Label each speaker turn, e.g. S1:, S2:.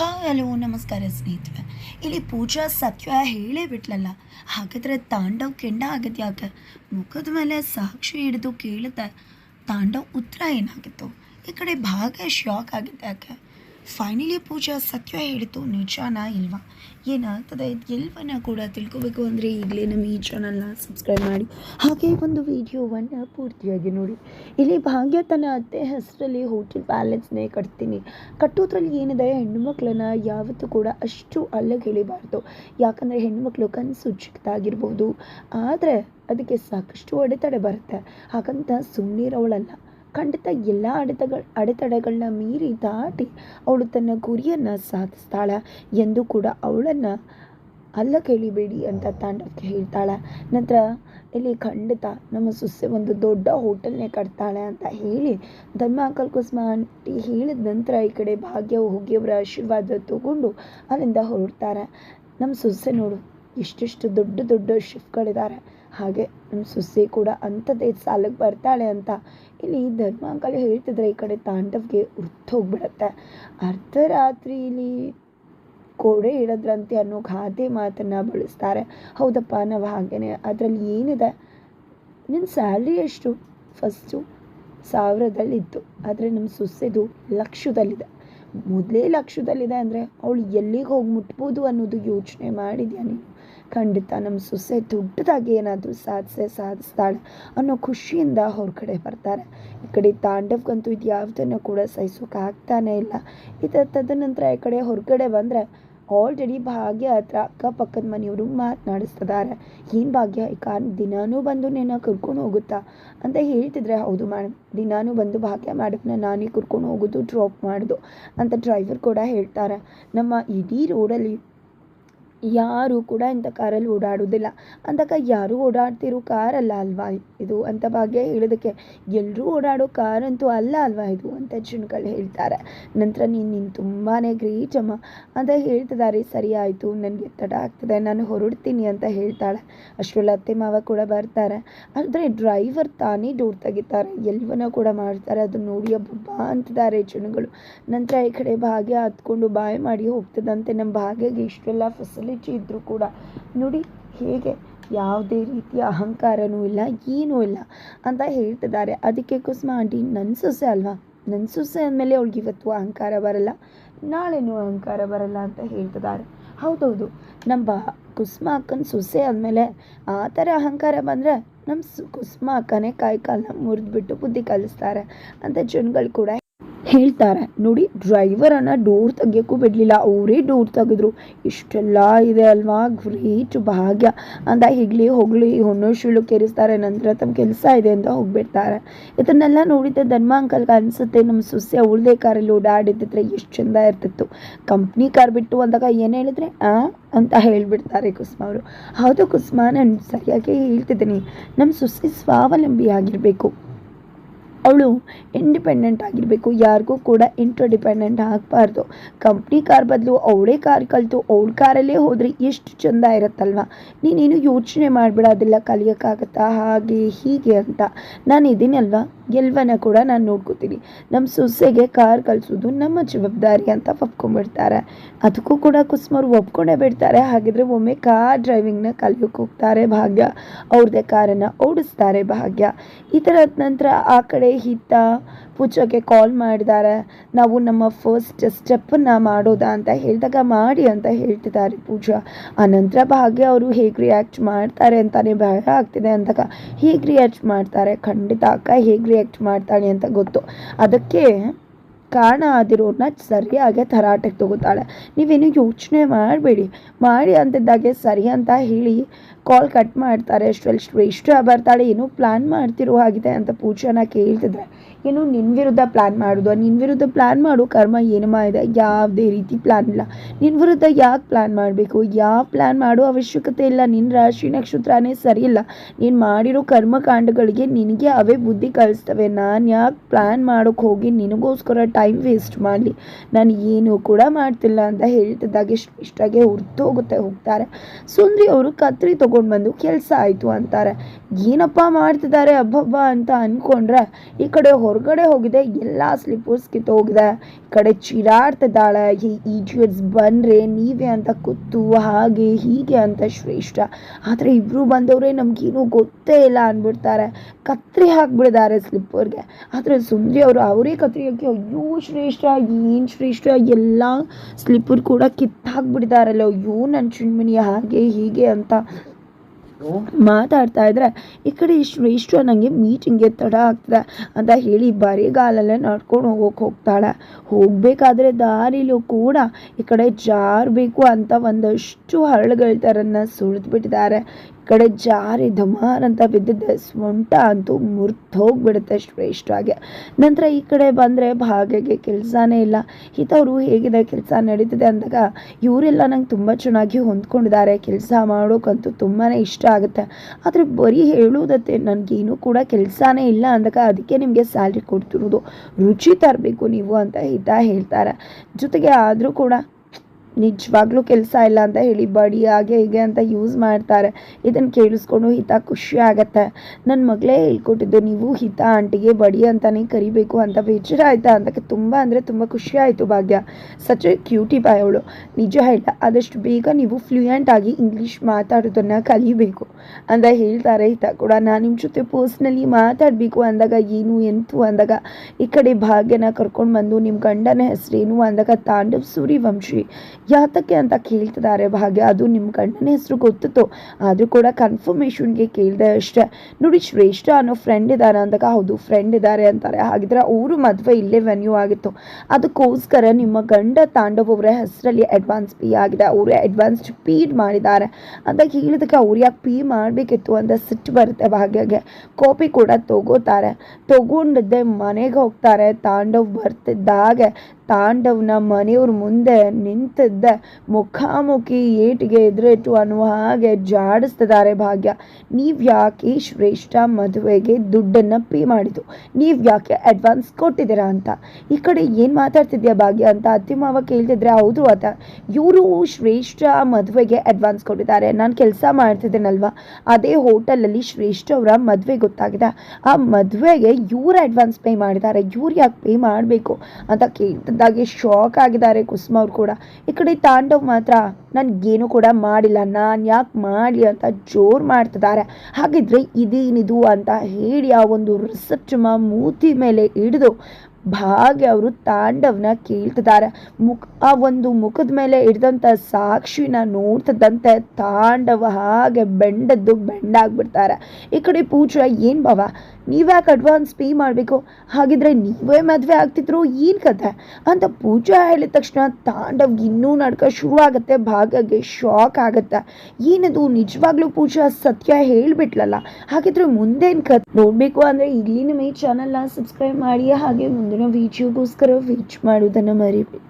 S1: Hello, ನಮಸ್ಕಾರ ಸ್ನೇಹಿತರೆ. ಇಲ್ಲಿ ಪೂಜಾ ಸತ್ಯ ಹೇಳೇ ಬಿಟ್ಲಲ್ಲ. ಹಾಗಾದ್ರೆ ತಾಂಡವ್ ಕೆಂಡ ಆಗದು ಯಾಕೆ ಮುಖದ ಮೇಲೆ ಸಾಕ್ಷಿ ಹಿಡಿದು ಕೇಳಿದೆ ತಾಂಡವ್, ಉತ್ತರ ಏನಾಗಿತ್ತು? ಈ ಕಡೆ ಭಾಗ ಶಾಕ್ ಆಗಿದ್ದ ಯಾಕೆ ಫೈನಲಿ ಪೂಜಾ ಸತ್ಯ ಹೇಳಿತು, ನಿಜಾನ ಇಲ್ವಾ? ಏನಾಗ್ತದೆ? ಎಲ್ವನ್ನ ಕೂಡ ತಿಳ್ಕೊಬೇಕು ಅಂದರೆ ಈಗಲೇ ನಮ್ಮ ಈ ಚಾನಲ್ನ ಸಬ್ಸ್ಕ್ರೈಬ್ ಮಾಡಿ. ಹಾಗೆ ಒಂದು ವಿಡಿಯೋವನ್ನು ಪೂರ್ತಿಯಾಗಿ ನೋಡಿ. ಇಲ್ಲಿ ಭಾಗ್ಯ ತನ್ನ ಅತ್ತೆ ಹೆಸರಲ್ಲಿ ಹೋಟೆಲ್ ಬ್ಯಾಲೆನ್ಸ್ನೇ ಕಟ್ತೀನಿ. ಕಟ್ಟೋದ್ರಲ್ಲಿ ಏನಿದೆ? ಹೆಣ್ಣು ಮಕ್ಕಳನ್ನ ಯಾವತ್ತೂ ಕೂಡ ಅಷ್ಟು ಅಲ್ಲಗೆ ಹೇಳಿಬಾರ್ದು ಯಾಕಂದರೆ ಹೆಣ್ಣುಮಕ್ಳು ಕನಸು ಚಿಕ್ಕದಾಗಿರ್ಬೋದು. ಆದರೆ ಅದಕ್ಕೆ ಸಾಕಷ್ಟು ಅಡೆತಡೆ ಬರುತ್ತೆ. ಹಾಗಂತ ಸುಮ್ಮನಿರೋಳಲ್ಲ ಖಂಡಿತ ಎಲ್ಲ ಅಡೆತಗಳ ಅಡೆತಡೆಗಳನ್ನ ಮೀರಿ ದಾಟಿ ಅವಳು ತನ್ನ ಗುರಿಯನ್ನು ಸಾಧಿಸ್ತಾಳೆ ಎಂದು ಕೂಡ ಅವಳನ್ನು ಅಲ್ಲ ಕೇಳಿಬೇಡಿ ಅಂತ ತಾಂಡವಕ್ಕೆ ಹೇಳ್ತಾಳೆ. ನಂತರ ಇಲ್ಲಿ ಖಂಡಿತ ನಮ್ಮ ಸೊಸೆ ಒಂದು ದೊಡ್ಡ ಹೋಟೆಲ್ನೇ ಕಟ್ತಾಳೆ ಅಂತ ಹೇಳಿ ಧರ್ಮಾಕಲ್ ಕುಸ್ಮ ಆಂಟಿ ಹೇಳಿದ ನಂತರ ಈ ಕಡೆ ಭಾಗ್ಯ ಹೋಗಿ ಅವರ ಆಶೀರ್ವಾದ ತಗೊಂಡು ಅಲ್ಲಿಂದ ಹೊರಡ್ತಾರೆ. ನಮ್ಮ ಸೊಸೆ ನೋಡು ಎಷ್ಟೆಷ್ಟು ದೊಡ್ಡ ದೊಡ್ಡ ಶಿಫ್ಟ್ಗಳಿದ್ದಾರೆ. ಹಾಗೆ ನಮ್ಮ ಸುಸ್ಸಿ ಕೂಡ ಅಂಥದ್ದೇ ಸಾಲಕ್ಕೆ ಬರ್ತಾಳೆ ಅಂತ ಇಲ್ಲಿ ಧರ್ಮಾಂಕಲ್ಲಿ ಹೇಳ್ತಿದ್ರೆ ಈ ಕಡೆ ತಾಂಡವ್ಗೆ ಹೋಗ್ಬಿಡತ್ತೆ. ಇಲ್ಲಿ ಕೋಡೆ ಇಡದ್ರಂತೆ ಅನ್ನೋ ಗಾದೆ ಮಾತನ್ನು ಬಳಸ್ತಾರೆ. ಹೌದಪ್ಪ ನಾವು ಹಾಗೇನೆ, ಅದರಲ್ಲಿ ಏನಿದೆ? ನಿನ್ನ ಸ್ಯಾಲ್ರಿ ಎಷ್ಟು? ಫಸ್ಟು ಸಾವಿರದಲ್ಲಿತ್ತು. ಆದರೆ ನಮ್ಮ ಸುಸ್ಸೆದು ಲಕ್ಷದಲ್ಲಿದೆ. ಮೊದಲೇ ಲಕ್ಷ್ಯದಲ್ಲಿದೆ ಅಂದರೆ ಅವಳು ಎಲ್ಲಿಗೆ ಹೋಗಿ ಮುಟ್ಬೋದು ಅನ್ನೋದು ಯೋಚನೆ ಮಾಡಿದ್ಯಾ ನೀನು? ಖಂಡಿತ ನಮ್ಮ ಸೊಸೆ ದೊಡ್ಡದಾಗಿ ಏನಾದರೂ ಸಾಧಿಸೆ ಸಾಧಿಸ್ತಾಳೆ ಅನ್ನೋ ಖುಷಿಯಿಂದ ಹೊರಗಡೆ ಬರ್ತಾರೆ. ಈ ಕಡೆ ತಾಂಡವ್ಗಂತೂ ಇದು ಯಾವುದನ್ನು ಕೂಡ ಸಹಿಸೋಕೆ ಆಗ್ತಾನೇ ಇಲ್ಲ. ಇದು ತದನಂತರ ಈ ಕಡೆ ಹೊರಗಡೆ ಬಂದರೆ ಆಲ್ರೆಡಿ ಭಾಗ್ಯ ಹತ್ರ ಅಕ್ಕಪಕ್ಕದ ಮನೆಯವರು ಮಾತನಾಡಿಸ್ತಿದ್ದಾರೆ. ಏನು ಭಾಗ್ಯ ಈ ಕಾರ್ ದಿನಾನೂ ಬಂದು ನಿನ್ನ ಕರ್ಕೊಂಡು ಹೋಗುತ್ತಾ? ಅಂತ ಹೇಳ್ತಿದ್ರೆ, ಹೌದು ಮೇಡಮ್ ದಿನಾನೂ ಬಂದು ಭಾಗ್ಯ ಮೇಡಮ್ನ ನಾನೇ ಕರ್ಕೊಂಡು ಹೋಗೋದು, ಡ್ರಾಪ್ ಮಾಡೋದು, ಅಂತ ಡ್ರೈವರ್ ಕೂಡ ಹೇಳ್ತಾರೆ. ನಮ್ಮ ಇಡೀ ರೋಡಲ್ಲಿ ಯಾರು ಕೂಡ ಇಂಥ ಕಾರಲ್ಲಿ ಓಡಾಡೋದಿಲ್ಲ ಅಂದಾಗ ಯಾರು ಓಡಾಡ್ತಿರೋ ಕಾರಲ್ಲ ಅಲ್ವಾ? ಇದು ಅಂತ ಭಾಗ್ಯ ಹೇಳೋದಕ್ಕೆ ಎಲ್ಲರೂ ಓಡಾಡೋ ಕಾರಂತೂ ಅಲ್ಲ ಅಲ್ವಾ ಇದು ಅಂತ ಜನಗಳು ಹೇಳ್ತಾರೆ. ನಂತರ ನೀನು ನೀನು ತುಂಬಾ ಗ್ರೇಟ್ ಅಮ್ಮ ಅಂತ ಹೇಳ್ತಿದ್ದಾರೆ. ಸರಿ ಆಯಿತು, ನನಗೆ ತಡ ಆಗ್ತದೆ, ನಾನು ಹೊರಡ್ತೀನಿ ಅಂತ ಹೇಳ್ತಾಳೆ. ಅಷ್ಟರಲ್ಲಿ ಅತ್ತೆ ಮಾವ ಕೂಡ ಬರ್ತಾರೆ. ಆದರೆ ಡ್ರೈವರ್ ತಾನೇ ಡೋರ್ ತೆಗಿತಾರೆ. ಎಲ್ವನ ಕೂಡ ಮಾಡ್ತಾರೆ. ಅದು ನೋಡಿ ಅಬ್ಬಬ್ಬಾ ಅಂತಿದ್ದಾರೆ ಜನಗಳು ನಂತರ ಈ ಕಡೆ ಭಾಗ್ಯ ಹತ್ಕೊಂಡು ಬಾಯ್ ಮಾಡಿ ಹೋಗ್ತದಂತೆ. ನಮ್ಮ ಭಾಗ್ಯಗೆ ಇಷ್ಟೆಲ್ಲ ಫೆಸಿಲಿಟಿ ಇದ್ದರೂ ಕೂಡ ನೋಡಿ ಹೇಗೆ ಯಾವುದೇ ರೀತಿಯ ಅಹಂಕಾರನೂ ಇಲ್ಲ, ಏನೂ ಇಲ್ಲ ಅಂತ ಹೇಳ್ತಿದ್ದಾರೆ. ಅದಕ್ಕೆ ಕುಸುಮ ಆಂಟಿ ನನ್ನ ಸೊಸೆ ಅಲ್ವಾ? ನನ್ನ ಸೊಸೆ ಅಂದಮೇಲೆ ಅವಳಿಗೆ ಇವತ್ತು ಅಹಂಕಾರ ಬರಲ್ಲ, ನಾಳೆನೂ ಅಹಂಕಾರ ಬರಲ್ಲ ಅಂತ ಹೇಳ್ತಿದ್ದಾರೆ. ಹೌದೌದು, ನಮ್ಮ ಬಾ ಕುಸುಮ ಅಕ್ಕನ ಸೊಸೆ ಆದಮೇಲೆ ಆ ಥರ ಅಹಂಕಾರ ಬಂದರೆ ನಮ್ಮ ಸು, ಕುಸುಮ ಅಕ್ಕನೇ ಕಾಯಿ ಕಾಲನ್ನ ಮುರಿದ್ಬಿಟ್ಟು ಬುದ್ಧಿ ಕಲಿಸ್ತಾರೆ ಅಂತ ಜನಗಳು ಕೂಡ ಹೇಳ್ತಾರೆ. ನೋಡಿ ಡ್ರೈವರನ್ನು ಡೋರ್ ತೆಗಿಯೋಕ್ಕೂ ಬಿಡಲಿಲ್ಲ. ಅವರೇ ಡೋರ್ ತೆಗೆದ್ರು. ಇಷ್ಟೆಲ್ಲ ಇದೆ ಅಲ್ವಾ? ಗ್ರೇಟ್ ಭಾಗ್ಯ. ಅಂತ ಹಿಗ್ಲಿ ಹೋಗ್ಲಿ ಹೊನ್ನೋಶುಳು ಕೆರಿಸ್ತಾರೆ. ನಂತರ ತಮ್ಮ ಕೆಲಸ ಇದೆ ಅಂತ ಹೋಗ್ಬಿಡ್ತಾರೆ. ಇದನ್ನೆಲ್ಲ ನೋಡಿದ್ದೆ ಧರ್ಮ ಅಂಕಲ್ಗೆ ಅನಿಸುತ್ತೆ. ನಮ್ಮ ಸೊಸೆ ಉಳ್ದೆ ಕಾರಲ್ಲಿ ಓಡಾಡಿದ್ರೆ ಎಷ್ಟು ಚಂದ ಇರ್ತಿತ್ತು. ಕಂಪ್ನಿ ಕಾರ್ ಬಿಟ್ಟು ಅಂದಾಗ ಏನು ಹೇಳಿದ್ರೆ, ಆ? ಅಂತ ಹೇಳಿಬಿಡ್ತಾರೆ ಕುಸ್ಮಾ ಅವರು. ಹೌದು ಕುಸ್ಮಾ, ನಾನು ಸರಿಯಾಗಿ ಹೇಳ್ತಿದ್ದೀನಿ. ನಮ್ಮ ಸೊಸೆ ಸ್ವಾವಲಂಬಿ ಆಗಿರಬೇಕು ಅವಳು ಇಂಡಿಪೆಂಡೆಂಟ್ ಆಗಿರಬೇಕು. ಯಾರಿಗೂ ಕೂಡ ಇಂಟ್ರ ಡಿಪೆಂಡೆಂಟ್ ಆಗಬಾರ್ದು. ಕಂಪ್ನಿ ಕಾರ್ ಬದಲು ಅವಳೇ ಕಾರ್ ಕಲಿತು ಅವಳ ಕಾರಲ್ಲೇ ಹೋದರೆ ಎಷ್ಟು ಚೆಂದ ಇರುತ್ತಲ್ವ? ನೀನೇನು ಯೋಚನೆ ಮಾಡಿಬಿಡೋದಿಲ್ಲ ಅದೆಲ್ಲ ಕಲಿಯೋಕ್ಕಾಗತ್ತಾ? ಹಾಗೆ ಹೀಗೆ ಅಂತ. ನಾನು ಇದ್ದೀನಲ್ವ ಎಲ್ವನ ಕೂಡ ನಾನು ನೋಡ್ಕೋತೀನಿ. ನಮ್ಮ ಸೊಸೆಗೆ ಕಾರ್ ಕಲಿಸೋದು ನಮ್ಮ ಜವಾಬ್ದಾರಿ ಅಂತ ಒಪ್ಕೊಂಡ್ಬಿಡ್ತಾರೆ. ಅದಕ್ಕೂ ಕೂಡ ಕುಸುಮರು ಒಪ್ಕೊಂಡೇ ಬಿಡ್ತಾರೆ. ಹಾಗಿದ್ರೆ ಒಮ್ಮೆ ಕಾರ್ ಡ್ರೈವಿಂಗ್ನ ಕಲಿಯೋಕೆ ಹೋಗ್ತಾರೆ ಭಾಗ್ಯ. ಅವ್ರದ್ದೇ ಕಾರನ್ನು ಓಡಿಸ್ತಾರೆ ಭಾಗ್ಯ. ಈ ಥರದ ನಂತರ ಆ ಕಡೆ ಹಿತ್ತ ಪೂಜಾಗೆ ಕಾಲ್ ಮಾಡಿದ್ದಾರೆ ನಾವು ನಮ್ಮ ಫಸ್ಟ್ ಸ್ಟೆಪ್ಪನ್ನು ಮಾಡೋದಾ ಅಂತ ಹೇಳಿದಾಗ ಮಾಡಿ ಅಂತ ಹೇಳ್ತಿದ್ದಾರೆ ಪೂಜಾ. ಆನಂತರ ಭಾಗ್ಯ ಅವರು ಹೇಗೆ ರಿಯಾಕ್ಟ್ ಮಾಡ್ತಾರೆ ಅಂತಲೇ ಭಯ ಆಗ್ತಿದೆ ಅಂದಾಗ ಹೇಗೆ ರಿಯಾಕ್ಟ್ ಮಾಡ್ತಾರೆ? ಖಂಡಿತ ಅಕ್ಕ ಹೇಗೆ ರಿಯಾಕ್ಟ್ ಮಾಡ್ತಾಳೆ ಅಂತ ಗೊತ್ತು. ಅದಕ್ಕೆ ಕಾರಣ ಆದಿರೋರನ್ನ ಸರಿಯಾಗಿ ತರಾಟೆಗೆ ತಗೋತಾಳೆ ನೀವೇನು ಯೋಚನೆ ಮಾಡಬೇಡಿ. ಮಾಡಿ ಅಂತಿದ್ದಾಗೆ ಸರಿ ಅಂತ ಹೇಳಿ ಕಾಲ್ ಕಟ್ ಮಾಡ್ತಾರೆ. ಅಷ್ಟರಲ್ಲಿ ಶ್ರೇಷ್ಠ ಬರ್ತಾಳೆ. ಏನು ಪ್ಲ್ಯಾನ್ ಮಾಡ್ತಿರೋ ಆಗಿದೆ ಅಂತ ಪೂಜಾನ ಕೇಳ್ತಿದ್ರೆ. ಏನು ನಿನ್ನ ವಿರುದ್ಧ ಪ್ಲ್ಯಾನ್ ಮಾಡೋದು? ನಿನ್ನ ವಿರುದ್ಧ ಪ್ಲ್ಯಾನ್ ಮಾಡು. ಕರ್ಮ ಏನು ಮಾಡಿದೆ ಯಾವುದೇ ರೀತಿ ಪ್ಲ್ಯಾನ್ ಇಲ್ಲ. ನಿನ್ನ ವಿರುದ್ಧ ಯಾಕೆ ಪ್ಲ್ಯಾನ್ ಮಾಡಬೇಕು? ಯಾವ ಪ್ಲ್ಯಾನ್ ಮಾಡೋ ಅವಶ್ಯಕತೆ ಇಲ್ಲ. ನಿನ್ನ ರಾಶಿ ನಕ್ಷತ್ರನೇ ಸರಿ ಇಲ್ಲ. ನೀನು ಮಾಡಿರೋ ಕರ್ಮಕಾಂಡಗಳಿಗೆ ನಿನಗೆ ಅವೇ ಬುದ್ಧಿ ಕಲಿಸ್ತವೆ. ನಾನು ಯಾಕೆ ಪ್ಲ್ಯಾನ್ ಮಾಡೋಕ್ಕೆ ಹೋಗಿ ನಿನಗೋಸ್ಕರ
S2: ಟೈಮ್ ವೇಸ್ಟ್ ಮಾಡಲಿ. ನಾನು ಏನು ಕೂಡ ಮಾಡ್ತಿಲ್ಲ ಅಂತ ಹೇಳ್ತಿದ್ದಾಗೆ ಇಷ್ಟಾಗೆ ಹೋಗುತ್ತೆ, ಹೋಗ್ತಾರೆ. ಸುಂದ್ರಿ ಅವರು ಕತ್ರಿ ತೊಗೊಂಡು ಬಂದು ಕೆಲಸ ಆಯಿತು ಅಂತಾರೆ. ಏನಪ್ಪ ಮಾಡ್ತಿದ್ದಾರೆ ಹಬ್ಬಬ್ಬ ಅಂತ ಅಂದ್ಕೊಂಡ್ರೆ ಈ ಕಡೆ ಹೊರಗಡೆ ಹೋಗಿದೆ, ಎಲ್ಲ ಸ್ಲಿಪ್ಪರ್ಸ್ ಕಿತ್ತೋಗಿದೆ ಈ ಕಡೆ ಚಿರಾಡ್ತಿದ್ದಾಳೆ ಈ ಈಡಿಯಟ್ಸ್ ಬಂದರೆ ನೀವೇ ಅಂತ ಕೂತು, ಹಾಗೆ, ಹೀಗೆ ಅಂತ ಶ್ರೇಷ್ಠ. ಆದರೆ ಇಬ್ಬರು ಬಂದವರೇ ನಮಗೇನು ಗೊತ್ತೇ ಇಲ್ಲ ಅಂದ್ಬಿಡ್ತಾರೆ ಕತ್ರಿ ಹಾಕ್ಬಿಡಿದ್ದಾರೆ ಸ್ಲಿಪ್ಪರ್ಗೆ ಆದರೆ ಸುಂದ್ರಿ ಅವರು ಅವರೇ ಕತ್ರಿ ಹಾಕಿ, ಅಯ್ಯೋ ಶ್ರೇಷ್ಠ, ಏನು ಶ್ರೇಷ್ಠ, ಎಲ್ಲ ಸ್ಲಿಪ್ಪರ್ ಕೂಡ ಕಿತ್ತಾಕ್ಬಿಟ್ಟಿದ್ದಾರಲ್ಲ ಅಯ್ಯೋ ನನ್ನ ಚಿಣ್ಮಣಿ ಹಾಗೆ ಹೀಗೆ ಅಂತ ಮಾತಾಡ್ತಾ ಇದ್ರೆ, ಈ ಕಡೆ ಶ್ರೇಷ್ಠ ನನಗೆ ಮೀಟಿಂಗ್ಗೆ ತಡ ಆಗ್ತದೆ ಅಂತ ಹೇಳಿ ಬರಿಗಾಲಲ್ಲೇ ನಡ್ಕೊಂಡು ಹೋಗೋಕೆ ಹೋಗ್ತಾಳೆ. ಹೋಗಬೇಕಾದ್ರೆ ದಾರಿಲೂ ಕೂಡ ಈ ಕಡೆ ಜಾರಬೇಕು ಅಂತ ಒಂದಷ್ಟು ಹರಳುಗಳ ಥರನ್ನ ಸುಳಿದ್ಬಿಟ್ಟಿದ್ದಾರೆ ಕಡೆ ಜಾರಿ ಧಮಾರ್ ಅಂತ ಬಿದ್ದಿದ್ದೆ ಸ್ವಂಟ ಅಂತೂ ಮುರಿದು ಹೋಗ್ಬಿಡುತ್ತೆ ಶ್ರೇಷ್ಠಾಗೆ. ನಂತರ ಈ ಕಡೆ ಬಂದರೆ ಭಾಗ್ಯಗೆ ಕೆಲಸನೇ ಇಲ್ಲ. ಹಿತವರು ಹೇಗಿದೆ ಕೆಲಸ ನಡೀತಿದೆ ಅಂದಾಗ ಇವರೆಲ್ಲ ನಂಗೆ ತುಂಬ ಚೆನ್ನಾಗಿ ಹೊಂದ್ಕೊಂಡಿದ್ದಾರೆ. ಕೆಲಸ ಮಾಡೋಕ್ಕಂತೂ ತುಂಬಾ ಇಷ್ಟ ಆಗುತ್ತೆ. ಆದರೆ ಬರೀ ಹೇಳೋದತ್ತೆ ನನಗೇನು ಕೂಡ ಕೆಲಸನೇ ಇಲ್ಲ ಅಂದಾಗ ಅದಕ್ಕೆ ನಿಮಗೆ ಸ್ಯಾಲ್ರಿ ಕೊಡ್ತಿರೋದು ರುಚಿ ತರಬೇಕು ನೀವು ಅಂತ ಹಿತ ಹೇಳ್ತಾರೆ. ಜೊತೆಗೆ ಆದರೂ ಕೂಡ ನಿಜವಾಗ್ಲೂ ಕೆಲಸ ಇಲ್ಲ ಅಂತ ಹೇಳಿ, ಬಡಿ ಹಾಗೆ ಹೀಗೆ ಅಂತ ಯೂಸ್ ಮಾಡ್ತಾರೆ. ಇದನ್ನು ಕೇಳಿಸ್ಕೊಂಡು ಹಿತ ಖುಷಿ ಆಗತ್ತೆ. ನನ್ನ ಮಗಳೇ ಹೇಳ್ಕೊಟ್ಟಿದ್ದು, ನೀವು ಹಿತ ಆಂಟಿಗೆ ಬಡಿ ಅಂತಲೇ ಕರಿಬೇಕು ಅಂತ ಬೇಜಾರ ಆಯ್ತಾ? ಅಂತ ತುಂಬ ಅಂದರೆ ತುಂಬ ಖುಷಿ ಆಯಿತು ಭಾಗ್ಯ. ಸಚ್ ಕ್ಯೂಟಿ ಬಾಯ್ ಅವಳು. ನಿಜ ಹೇಳ ಆದಷ್ಟು ಬೇಗ ನೀವು ಫ್ಲೂಯೆಂಟ್ ಆಗಿ ಇಂಗ್ಲೀಷ್ ಮಾತಾಡೋದನ್ನು ಕಲಿಬೇಕು. ಅಂತ ಹೇಳ್ತಾರೆ ಹಿತ ಕೂಡ. ನಾನು ನಿಮ್ಮ ಜೊತೆ ಪರ್ಸ್ನಲಿ ಮಾತಾಡಬೇಕು ಅಂದಾಗ ಏನು, ಎಂತು ಅಂದಾಗ, ಈ ಕಡೆ ಭಾಗ್ಯನ ಕರ್ಕೊಂಡು ಬಂದು ನಿಮ್ಮ ಗಂಡನ ಹೆಸರೇನು ಅಂದಾಗ ತಾಂಡವ್ ಸೂರ್ಯವಂಶಿ ಯಾತಕ್ಕೆ ಅಂತ ಕೇಳ್ತಿದ್ದಾರೆ ಭಾಗ್ಯ. ಅದು ನಿಮ್ಮ ಗಂಡನ ಹೆಸರು ಗೊತ್ತಿತ್ತು. ಆದರೂ ಕೂಡ ಕನ್ಫರ್ಮೇಷನ್ಗೆ ಕೇಳಿದೆ ಅಷ್ಟೇ. ನೋಡಿ, ಶ್ರೇಷ್ಠ ಅನ್ನೋ ಫ್ರೆಂಡ್ ಇದ್ದಾರೆ ಅಂದಾಗ ಹೌದು ಫ್ರೆಂಡ್ ಇದ್ದಾರೆ ಅಂತಾರೆ. ಹಾಗಿದ್ರೆ ಅವರು ಮದುವೆ ಇಲ್ಲೇ ವೆನ್ಯೂ ಆಗಿತ್ತು. ಅದಕ್ಕೋಸ್ಕರ ನಿಮ್ಮ ಗಂಡ ತಾಂಡವ್ ಅವರ ಹೆಸರಲ್ಲಿ ಅಡ್ವಾನ್ಸ್ ಪೇ ಆಗಿದೆ. ಅವರು ಅಡ್ವಾನ್ಸ್ ಪೀಡ್ ಮಾಡಿದ್ದಾರೆ. ಅಂತ ಹೇಳಿದಕ್ಕೆ ಅವ್ರು ಯಾಕೆ ಪೇ ಮಾಡಬೇಕಿತ್ತು ಅಂತ ಸಿಟ್ಟು ಬರುತ್ತೆ ಭಾಗ್ಯಗೆ. ಕಾಪಿ ಕೂಡ ತಗೋತಾರೆ. ತಗೊಂಡಿದ್ದೆ ಮನೆಗೆ ಹೋಗ್ತಾರೆ. ತಾಂಡವ್ ಬರ್ತಿದ್ದಾಗೆ. ತಾಂಡವ್ನ ಮನೆಯವ್ರ ಮುಂದೆ ನಿಂತಿದ್ದ ಮುಖಾಮುಖಿ ಏಟಿಗೆ ಎದುರಿಟ್ಟು ಅನ್ನುವ ಹಾಗೆ ಜಾಡಿಸ್ತಿದ್ದಾರೆ ಭಾಗ್ಯ. ನೀವು ಯಾಕೆ ಶ್ರೇಷ್ಠ ಮದುವೆಗೆ ದುಡ್ಡನ್ನು ಪೇ ಮಾಡಿದ್ದು? ನೀವು ಯಾಕೆ ಅಡ್ವಾನ್ಸ್ ಕೊಟ್ಟಿದ್ದೀರಾ ಅಂತ? ಈ ಕಡೆ ಏನು ಮಾತಾಡ್ತಿದ್ಯಾ ಭಾಗ್ಯ ಅಂತ ಅತ್ತಿ ಮಾವ ಕೇಳ್ತಿದ್ರೆ ಹೌದು ಆತ ಇವರು ಶ್ರೇಷ್ಠ ಮದುವೆಗೆ ಅಡ್ವಾನ್ಸ್ ಕೊಟ್ಟಿದ್ದಾರೆ. ನಾನು ಕೆಲಸ ಮಾಡ್ತಿದ್ದೇನಲ್ವಾ? ಅದೇ ಹೋಟೆಲಲ್ಲಿ ಶ್ರೇಷ್ಠ ಅವರ ಮದುವೆ ಗೊತ್ತಾಗಿದೆ. ಆ ಮದುವೆಗೆ ಇವರು ಅಡ್ವಾನ್ಸ್ ಪೇ ಮಾಡಿದ್ದಾರೆ. ಇವ್ರು ಯಾಕೆ ಪೇ ಮಾಡಬೇಕು ಅಂತ ಕೇಳ್ತಿದ್ದಾಗೆ ಶಾಕ್ ಆಗಿದ್ದಾರೆ ಕುಸುಮ ಅವ್ರು ಕೂಡ. ಈ ಕಡೆ ತಾಂಡವ್ ಮಾತ್ರ ನನಗೇನು ಕೂಡ ಮಾಡಿಲ್ಲ, ನಾನು ಯಾಕೆ ಮಾಡಿ ಅಂತ ಜೋರು ಮಾಡ್ತಿದ್ದಾರೆ. ಹಾಗಿದ್ರೆ ಇದೇನಿದು ಅಂತ ಹೇಳಿ ಆ ಒಂದು ರಿಸೆಪ್ಟ್ ಮೂತಿ ಮೇಲೆ ಹಿಡಿದು ಭಾಗ್ಯ ಅವರು ತಾಂಡವ್ನ ಕೇಳ್ತಿದ್ದಾರೆ. ಮುಖ ಆ ಒಂದು ಮುಖದ ಮೇಲೆ ಇಡ್ದಂಥ ಸಾಕ್ಷಿನ ನೋಡ್ತಿದ್ದಂತೆ ತಾಂಡವ ಹಾಗೆ ಬೆಂಡದ್ದು ಬೆಂಡಾಗ್ಬಿಡ್ತಾರೆ. ಈ ಕಡೆ ಪೂಜಾ ಏನು ಬಾವ? ನೀವ್ಯಾಕೆ ಅಡ್ವಾನ್ಸ್ ಪೇ ಮಾಡಬೇಕು? ಹಾಗಿದ್ರೆ ನೀವೇ ಮದುವೆ ಆಗ್ತಿದ್ರು? ಏನು ಕತೆ? ಅಂತ ಪೂಜಾ ಹೇಳಿದ ತಕ್ಷಣ ತಾಂಡವ್ ಇನ್ನೂ ನಡ್ಕ ಶುರು ಆಗುತ್ತೆ ಭಾಗ್ಯಗೆ ಶಾಕ್ ಆಗುತ್ತೆ. ಏನದು? ನಿಜವಾಗ್ಲೂ ಪೂಜಾ ಸತ್ಯ ಹೇಳಿಬಿಟ್ಲಲ್ಲ. ಹಾಗಿದ್ರೆ ಮುಂದೇನು ಕತ್ ನೋಡಬೇಕು ಅಂದರೆ ಇಲ್ಲಿ ನಿಮ್ಮ ಈ ಚಾನಲ್ನ ಸಬ್ಸ್ಕ್ರೈಬ್ ಮಾಡಿ, ಹಾಗೆ ಮುಂದಿನ ವಿಡಿಯೋಗೋಸ್ಕರ ವೇಟ್ ಮಾಡೋದನ್ನು ಮರಿಬೇಡಿ.